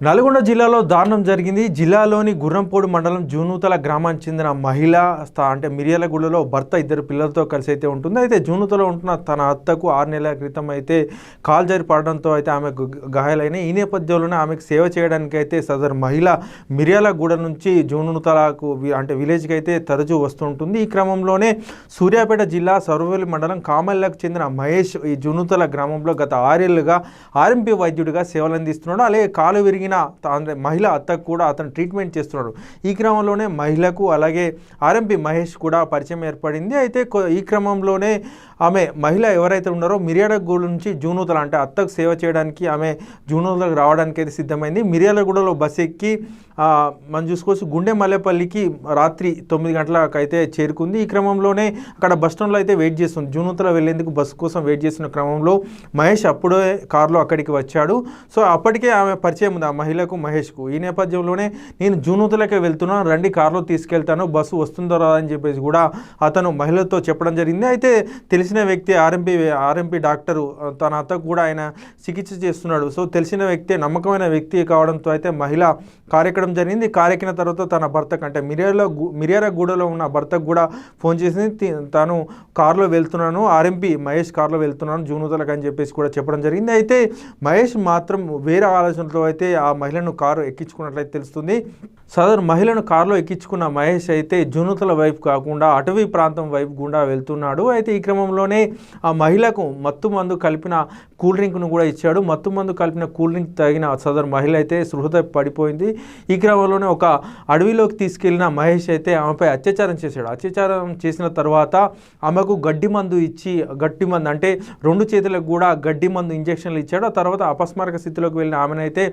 నల్గొండ జిల్లాలో దారుణం జరిగింది. జిల్లాలోని గుర్రంపోడు మండలం జూనూతల గ్రామానికి చెందిన మహిళ అంటే మిర్యాలగూడలో భర్త ఇద్దరు పిల్లలతో కలిసి అయితే ఉంటుంది. అయితే జూనూతలో ఉంటున్న తన అత్తకు ఆరు నెలల క్రితం అయితే కాలు జారి పడడంతో అయితే ఆమెకు గాయాలైన గాయాలైనాయి. ఈ నేపథ్యంలోనే ఆమెకు సేవ చేయడానికి అయితే సదరు మహిళ మిర్యాలగూడ నుంచి జూనూతలకు వి- అంటే విలేజ్కి అయితే తరచూ వస్తుంటుంది ఈ క్రమంలోనే సూర్యాపేట జిల్లా సర్వవెల్లి మండలం కామల్లకు చెందిన మహేష్ ఈ జూనూతల గ్రామంలో గత ఆరేళ్ళుగా ఆర్ఎంపీ వైద్యుడిగా సేవలు అందిస్తున్నాడు అలాగే కాలు విరిగి త- అంటే మహిళ అత్తకు కూడా అతను ట్రీట్మెంట్ చేస్తున్నాడు. ఈ క్రమంలోనే మహిళకు అలాగే ఆర్ఎంపీ మహేష్ కూడా పరిచయం ఏర్పడింది. అయితే ఈ క్రమంలోనే ఆమె మహిళ ఎవరైతే ఉన్నారో మిర్యాలగూడ నుంచి జూనూతల అంటే అత్తకు సేవ చేయడానికి ఆమె జూనూతలకు రావడానికి అయితే సిద్ధమైంది. మిర్యాలగూడలో బస్ ఎక్కి మనం చూసుకోవచ్చు గుండె మల్లెపల్లికి రాత్రి తొమ్మిది గంటలకు అయితే చేరుకుంది. ఈ క్రమంలోనే అక్కడ బస్ స్టాండ్లో అయితే వెయిట్ చేస్తుంది. జూనూతల వెళ్ళేందుకు బస్సు కోసం వెయిట్ చేస్తున్న క్రమంలో మహేష్ అప్పుడే కారులో అక్కడికి వచ్చాడు. సో అప్పటికే ఆమె పరిచయం ఉంది. ఆ మహిళకు మహేష్కు. ఈ నేపథ్యంలోనే నేను జూనూతులకే వెళ్తున్నాను రండి కారులో తీసుకెళ్తాను బస్సు వస్తుందో రా అని చెప్పేసి కూడా అతను మహిళతో చెప్పడం జరిగింది. అయితే తెలిసిన వ్యక్తి ఆర్ఎంపీ ఆర్ఎంపీ డాక్టరు తన అత్తకు కూడా ఆయన చికిత్స చేస్తున్నాడు. సో తెలిసిన వ్యక్తి నమ్మకమైన వ్యక్తి కావడంతో అయితే మహిళ కారెక్కడం జరిగింది. కారెక్కిన తర్వాత తన భర్తకు అంటే మిర్యాల గూడలో ఉన్న భర్తకు కూడా ఫోన్ చేసింది. తను తాను కారులో వెళ్తున్నాను ఆర్ఎంపీ మహేష్ కారులో వెళ్తున్నాను జూనూతలకు అని చెప్పేసి కూడా చెప్పడం జరిగింది. అయితే మహేష్ మాత్రం వేరే ఆలోచనతో అయితే ఆ ఆ మహిళను కారు ఎక్కించుకున్నట్లయితే తెలుస్తుంది. సదరు మహిళను కారులో ఎక్కించుకున్న మహేష్ అయితే జునుతల వైపు కాకుండా అటవీ ప్రాంతం వైపు గుండా వెళ్తున్నాడు. అయితే ఈ క్రమంలోనే ఆ మహిళకు మత్తు మందు కలిపిన కూల్ డ్రింక్ను కూడా ఇచ్చాడు. మత్తు మందు కలిపిన కూల్ డ్రింక్ తాగిన సదరు మహిళ అయితే సృహత పడిపోయింది. ఈ క్రమంలోనే ఒక అడవిలోకి తీసుకెళ్ళిన మహేష్ అయితే ఆమెపై అత్యాచారం చేశాడు. అత్యాచారం చేసిన తర్వాత ఆమెకు గడ్డి మందు ఇచ్చి గడ్డి మందు అంటే రెండు చేతులకు కూడా గడ్డి మందు ఇంజెక్షన్లు ఇచ్చాడు. ఆ తర్వాత అపస్మారక స్థితిలోకి వెళ్ళిన ఆమెనైతే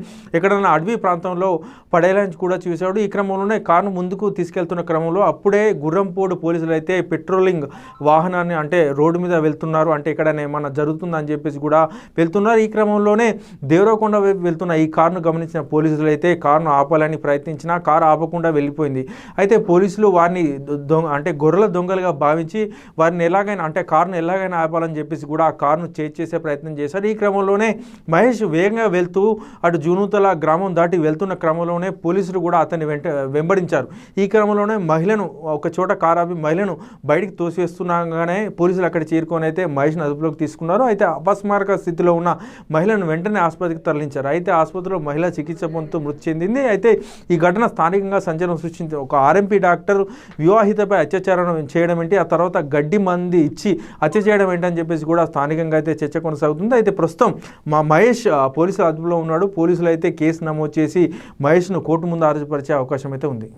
ఎక్కడన్నా అడవి ప్రాంతంలో పడేయాలని కూడా చూశాడు ఈ క్రమంలోనే కారును ముందుకు తీసుకెళ్తున్న క్రమంలో అప్పుడే గుర్రంపోడు పోలీసులు అయితే పెట్రోలింగ్ వాహనాన్ని అంటే రోడ్డు మీద వెళ్తున్నారు. అంటే ఎక్కడైనా ఏమన్నా జరుగుతుందని చెప్పేసి కూడా వెళ్తున్నారు. ఈ క్రమంలోనే దేవరకొండ వైపు వెళ్తున్న ఈ కారును గమనించిన పోలీసులు అయితే కారును ఆపాలని ప్రయత్నించినా కారు ఆపకుండా వెళ్ళిపోయింది. అయితే పోలీసులు వారిని దొంగ అంటే గొర్రెల దొంగలుగా భావించి వారిని ఎలాగైనా అంటే కారును ఎలాగైనా ఆపాలని చెప్పేసి కూడా ఆ కారును చేసే ప్రయత్నం చేశారు. ఈ క్రమంలోనే మహేష్ వేగంగా వెళ్తూ అటు జూనూతల గ్రామం దాటి వెళ్తున్న క్రమంలోనే పోలీసులు కూడా అతన్ని వెంట వెంబడించారు. ఈ క్రమంలోనే మహిళను ఒక చోట కారాపి మహిళను బయటికి తోసివేస్తున్నాగానే పోలీసులు అక్కడ చేరుకొని అయితే మహేష్ను అదుపులోకి తీసుకున్నారు. అయితే అపస్మారక స్థితిలో ఉన్న మహిళను వెంటనే ఆసుపత్రికి తరలించారు. అయితే ఆసుపత్రిలో మహిళ చికిత్స పొందుతూ మృతి చెందింది. అయితే ఈ ఘటన స్థానికంగా సంచలనం సృష్టించింది. ఒక ఆర్ఎంపీ డాక్టర్ వివాహితపై అత్యాచారం చేయడం ఏంటి? ఆ తర్వాత గడ్డి మంది ఇచ్చి హత్య చేయడం ఏంటని చెప్పేసి కూడా స్థానికంగా అయితే చర్చ కొనసాగుతుంది. అయితే ప్రస్తుతం మా మహేష్ పోలీసుల అదుపులో ఉన్నాడు. పోలీసులు అయితే కేసు నమోదు చేసి మహేష్ను కోర్టు ముందు హాజరుపరిచే అవకాశం అయితే ఉంది.